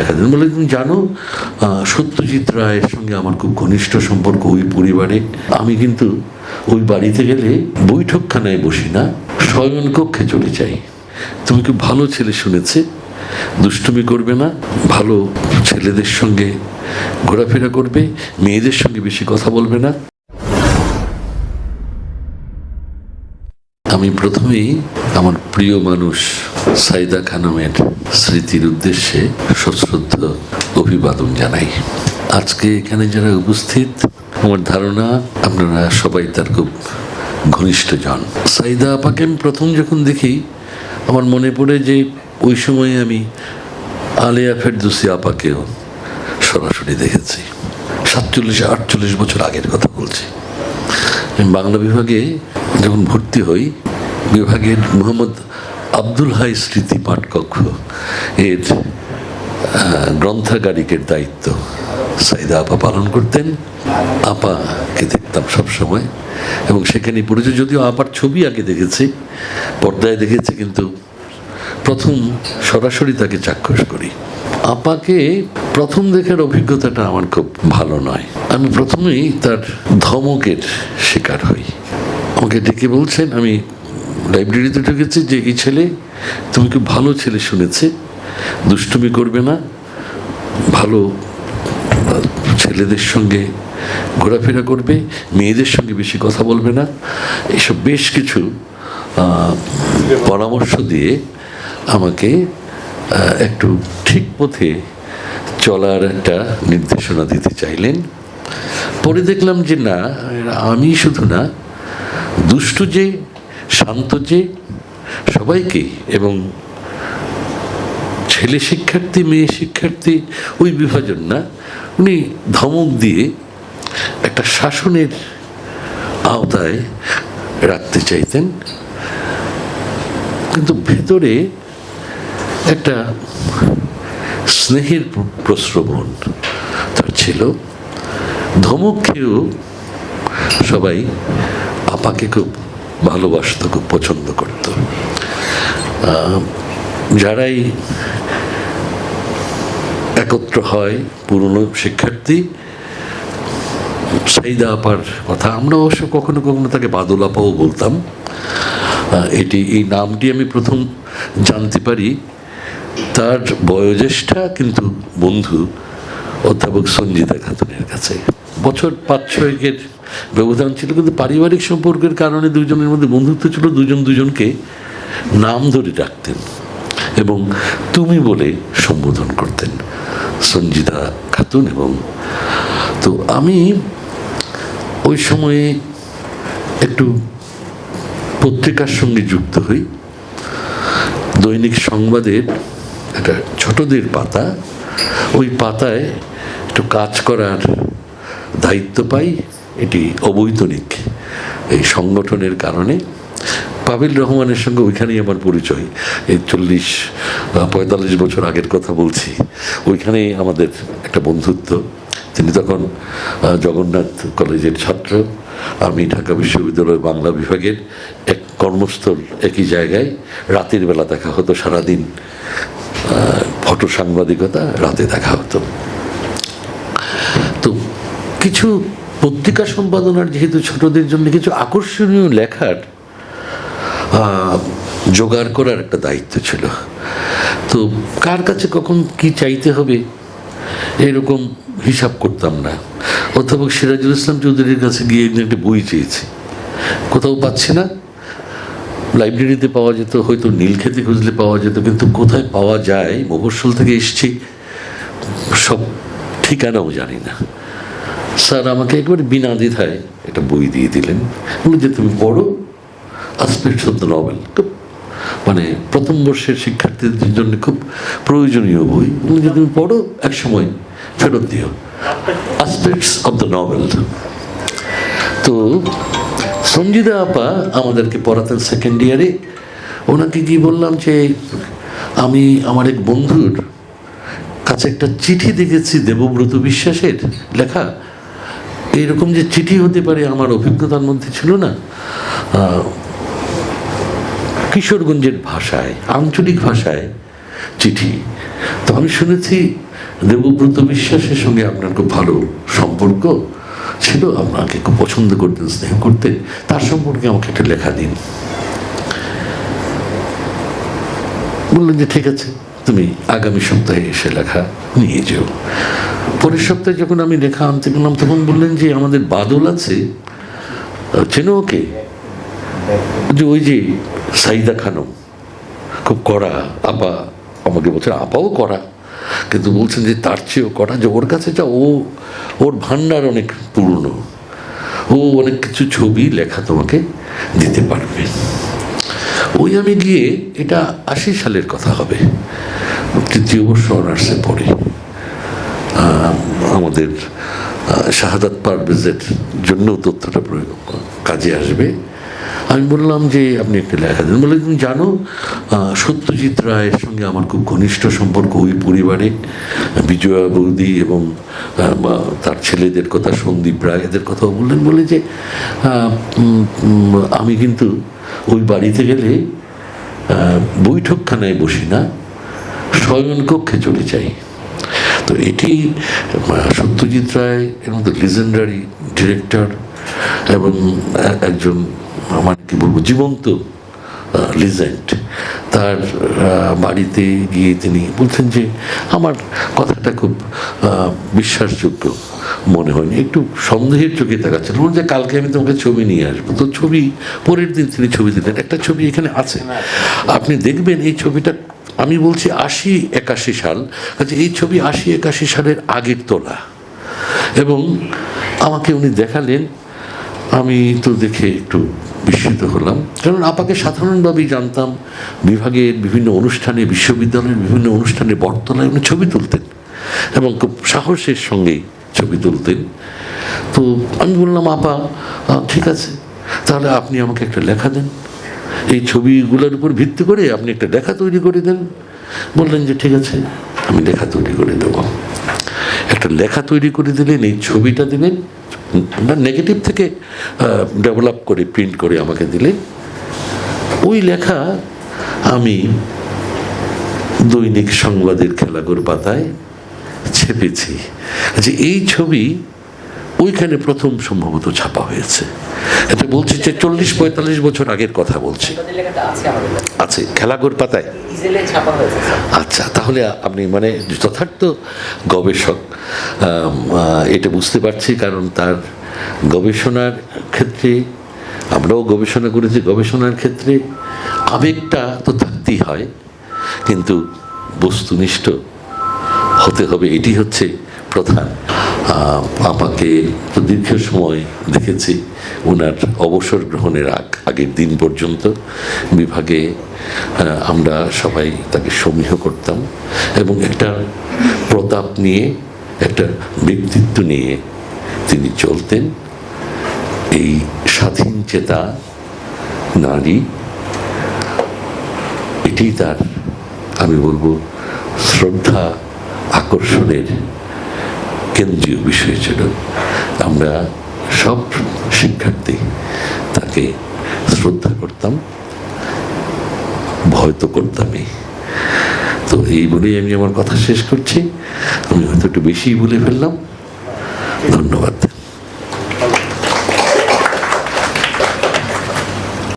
দেখা বলে তুমি জানো? সত্যজিৎ রায়ের সঙ্গে আমার খুব ঘনিষ্ঠ সম্পর্ক ওই পরিবারে। আমি কিন্তু ওই বাড়িতে গেলে বৈঠকখানায় বসি না, শয়ন কক্ষে চলে যাই। তুমি খুব ভালো ছেলে শুনেছে? দুষ্টুমি করবে না? ভালো ছেলেদের সঙ্গে ঘোরাফেরা করবে? মেয়েদের সঙ্গে বেশি কথা বলবে না? আমি প্রথমেই আমার প্রিয় মানুষ সাইদা খানমের স্মৃতির উদ্দেশ্যে সশ্রদ্ধ অভিবাদন জানাই। আজকে এখানে যারা উপস্থিত, আমার ধারণা আপনারা সবাই তার খুব ঘনিষ্ঠ জন। সাইদা আপাকে আমি প্রথম যখন দেখি, আমার মনে পড়ে যে ওই সময়ে আমি আলিয়া ফেরদুসি আপাকেও সরাসরি দেখেছি। সাতচল্লিশ, আটচল্লিশ বছর আগের কথা বলছি। আমি বাংলা বিভাগে যখন ভর্তি হই বিভাগের মোহাম্মদ আব্দুল হাই স্মৃতি পাঠকক্ষ। এর গ্রন্থাগারিকের দায়িত্ব। সাইদা আপা পালন করতেন। আপাকে দেখতাম সবসময়। এবং সেখানে পড়েছে। যদিও আপার ছবি আগে দেখেছি, পর্দায় দেখেছি, কিন্তু প্রথম সরাসরি তাকে চাক্ষুষ করি। আপাকে প্রথম দেখার অভিজ্ঞতাটা আমার খুব ভালো নয়। আমি প্রথমেই তার ধমকের শিকার হই। আমাকে ডেকে বলছেন, আমি লাইব্রেরিতে ঢুকেছি যে এই ছেলে তুমি খুব ভালো ছেলে শুনেছে, দুষ্টুমি করবে না, ভালো ছেলেদের সঙ্গে ঘোরাফেরা করবে, মেয়েদের সঙ্গে বেশি কথা বলবে না। এসব বেশ কিছু পরামর্শ দিয়ে আমাকে একটু ঠিক পথে চলার একটা নির্দেশনা দিতে চাইলেন। পরে দেখলাম যে না, আমি শুধু না, দুষ্টু যে শান্ত যে সবাইকেই এবং ছেলে শিক্ষার্থী, মেয়ে শিক্ষার্থী, ওই বিভাজন না, উনি ধমক দিয়ে একটা শাসনের আওতায় রাখতে চাইতেন। কিন্তু ভেতরে একটা স্নেহের প্র- প্রশ্রবণ তার ছিল। ধমক খেয়েও সবাই আপাকে খুব ভালোবাসতো, খুব পছন্দ করত। যারাই একত্র হয়, পুরনো শিক্ষার্থী, সাইদা আপার কথা, আমরা অবশ্য কখনো কখনো তাকে বাদল আপাও বলতাম। এটি, এই নামটি আমি প্রথম জানতে পারি। তার বয়োজ্যেষ্ঠা কিন্তু বন্ধু অধ্যাপক সঞ্জিতা খাতুনের কাছে। বছর পাঁচ ছয়েকের ব্যবধান ছিল, কিন্তু পারিবারিক সম্পর্কের কারণে দুজনের মধ্যে বন্ধুত্ব ছিল দুজন দুজনকে নাম ধরে ডাকতেন এবং তুমি বলে সম্বোধন করতেন সঞ্জিতা খাতুন এবং তো আমি ওই সময়ে একটু পত্রিকার সঙ্গে যুক্ত হই। দৈনিক সংবাদের একটা ছোটদের পাতা, ওই পাতায় একটু কাজ করার দায়িত্ব পাই, এটি অবৈতনিক এই সংগঠনের কারণে। পাবিল রহমানের সঙ্গে ওইখানেই আমার পরিচয়। এই চল্লিশ পঁয়তাল্লিশ বছর আগের কথা বলছি। ওইখানেই আমাদের একটা বন্ধুত্ব। তিনি তখন জগন্নাথ কলেজের ছাত্র। আমি ঢাকা বিশ্ববিদ্যালয় বাংলা বিভাগের এক কর্মস্থল একই জায়গায়। রাতের বেলা দেখা হতো, সারাদিন ফটো সাংবাদিকতা, রাতে দেখা হতো। তো কিছু পত্রিকা সম্পাদনার যেহেতু ছোটদের জন্য কিছু আকর্ষণীয় লেখার জোগাড় করার একটা দায়িত্ব ছিল। তো কার কাছে কখন কি চাইতে হবে এরকম হিসাব করতাম না। অধ্যাপক সিরাজুল ইসলাম চৌধুরীর কাছে গিয়ে একদিন একটা বই চেয়েছি। কোথাও পাচ্ছি না। লাইব্রেরিতে পাওয়া যেত, হয়তো নীলক্ষেতে খুঁজলে পাওয়া যেত, কিন্তু কোথায় পাওয়া যায়, মফস্বল থেকে এসছি, সব ঠিকানাও জানি না। স্যার, আমাকে একবারে বিনা দ্বিধায় একটা বই দিয়ে দিলেন। বলে যে, তুমি পড়ো। আসপেক্টস অফ দ্য নভেল খুব মানে প্রথম বর্ষের শিক্ষার্থীদের জন্য খুব প্রয়োজনীয় বই। বলে যে, তুমি পড়ো এক সময় ফেরত দিও। আসপেক্টস অফ দ্য নভেল তো সঞ্জিদা আপা আমাদেরকে পড়াতেন সেকেন্ড ইয়ারে ওনাকে গিয়ে বললাম যে, আমি, আমার এক বন্ধুর কাছে একটা চিঠি দেখেছি দেবব্রত বিশ্বাসের লেখা। এইরকম যে চিঠি হতে পারে আমার অভিজ্ঞতার মধ্যে ছিল না। কিশোরগঞ্জের ভাষায়, আঞ্চলিক ভাষায় চিঠি। তো আমি শুনেছি দেবব্রত বিশ্বাসের সঙ্গে আপনার খুব ভালো সম্পর্ক ছিল, আপনাকে খুব পছন্দ করতেন, স্নেহ করতেন। তার সম্পর্কে আমাকে একটা লেখা দিন। বললেন যে, ঠিক আছে। তুমি আগামী সপ্তাহে এসে লেখা নিয়ে যেও। পরের সপ্তাহে যখন আমি লেখা আনতে গেলাম, তখন বললেন যে, আমাদের বাদল আছে। চেনো ওকে? যে, ওই যে, সাইদা খানম। খুব কড়া, আপা, আমাকে বলছে আপাও কড়া। কিন্তু বলছেন যে, তার চেয়েও কড়া। যে, ওর কাছে যা, ও, ওর ভান্ডার অনেক পুরনো। ও অনেক কিছু ছবি, লেখা তোমাকে দিতে পারবে। ওই আমি গিয়ে এটা আশি সালের কথা হবে। তৃতীয় বর্ষ অনার্সে পড়ে। আমাদের শাহাদাত পারভেজের জন্য তথ্যটা প্রয়োগ কাজে আসবে। আমি বললাম যে, আপনি একটা লেখা দেন। বলে, তুমি জানো সত্যজিৎ রায়ের সঙ্গে আমার খুব ঘনিষ্ঠ সম্পর্ক ওই পরিবারে। বিজয়া বৌদি এবং তার ছেলেদের কথা, সন্দীপ রায় এদের কথাও বললেন। বলে যে আমি কিন্তু ওই বাড়িতে গেলে বৈঠকখানায় বসি না, শয়নকক্ষে চলে যাই। তো এটি সত্যজিৎ রায় এর মধ্যে লিজেন্ডারি ডিরেক্টর এবং একজন, আমার কি বলব, জীবন্ত লিজেন্ড তার বাড়িতে গিয়ে তিনি বলছেন যে, আমার কথাটা খুব বিশ্বাসযোগ্য। মনে হয়নি। একটু সন্দেহের চোখে বলুন যে কালকে আমি তোমাকে ছবি নিয়ে আসব। তো ছবি, পরের দিন তিনি ছবি দিলেন। একটা ছবি এখানে আছে। আপনি দেখবেন এই ছবিটা, আমি বলছি আশি একাশি সাল। আচ্ছা এই ছবি আশি একাশি সালের আগের তোলা। এবং আমাকে উনি দেখালেন। আমি তো দেখে একটু বিস্মিত হলাম। কারণ আপাকে সাধারণভাবেই জানতাম, বিভাগের বিভিন্ন অনুষ্ঠানে, বিশ্ববিদ্যালয়ের বিভিন্ন অনুষ্ঠানে বটতলায় উনি ছবি তুলতেন। এবং খুব সাহসের সঙ্গেই ছবি তুলতেন। তো আমি বললাম, আপা ঠিক আছে। তাহলে আপনি আমাকে একটা লেখা দেন। এই ছবিগুলোর উপর ভিত্তি করে আপনি একটা লেখা তৈরি করে দেন। বললেন যে, ঠিক আছে, আমি লেখা তৈরি করে দেবো। একটা লেখা তৈরি করে দিলেন, এই ছবিটা দিলেন নেগেটিভ থেকে ডেভেলপ করে, প্রিন্ট করে আমাকে দিলেন। ওই লেখা আমি দৈনিক সংবাদের খেলাঘর পাতায় ছেপেছি যে এই ছবি ওইখানে প্রথম সম্ভবত ছাপা হয়েছে। এটা বলছি যে চল্লিশ পঁয়তাল্লিশ বছর আগের কথা বলছি। আছে, খেলাঘর পাতায়। আচ্ছা তাহলে আপনি মানে যথার্থ গবেষক এটা বুঝতে পারছি কারণ তার গবেষণার ক্ষেত্রে, আমরাও গবেষণা করেছি, গবেষণার ক্ষেত্রে আবেগটা তো থাকতেই হয়। কিন্তু বস্তুনিষ্ঠ হতে হবে, এটি হচ্ছে প্রধান। আমাকে দীর্ঘ সময় দেখেছি ওনার অবসর গ্রহণের আগ, আগের দিন পর্যন্ত। বিভাগে আমরা সবাই তাকে সমীহ করতাম এবং একটা প্রতাপ নিয়ে, একটা ব্যক্তিত্ব নিয়ে তিনি চলতেন। এই স্বাধীন চেতা নারী, এটি তার, আমি বলব, শ্রদ্ধা আকর্ষণের কেন্দ্রীয় বিষয় ছিল। আমরা সব শিক্ষার্থী তাকে শ্রদ্ধা করতাম, ভয় তো করতামই। তো এই বলেই আমি আমার কথা শেষ করছি। আমি হয়তো একটু বেশিই বলে ফেললাম। ধন্যবাদ।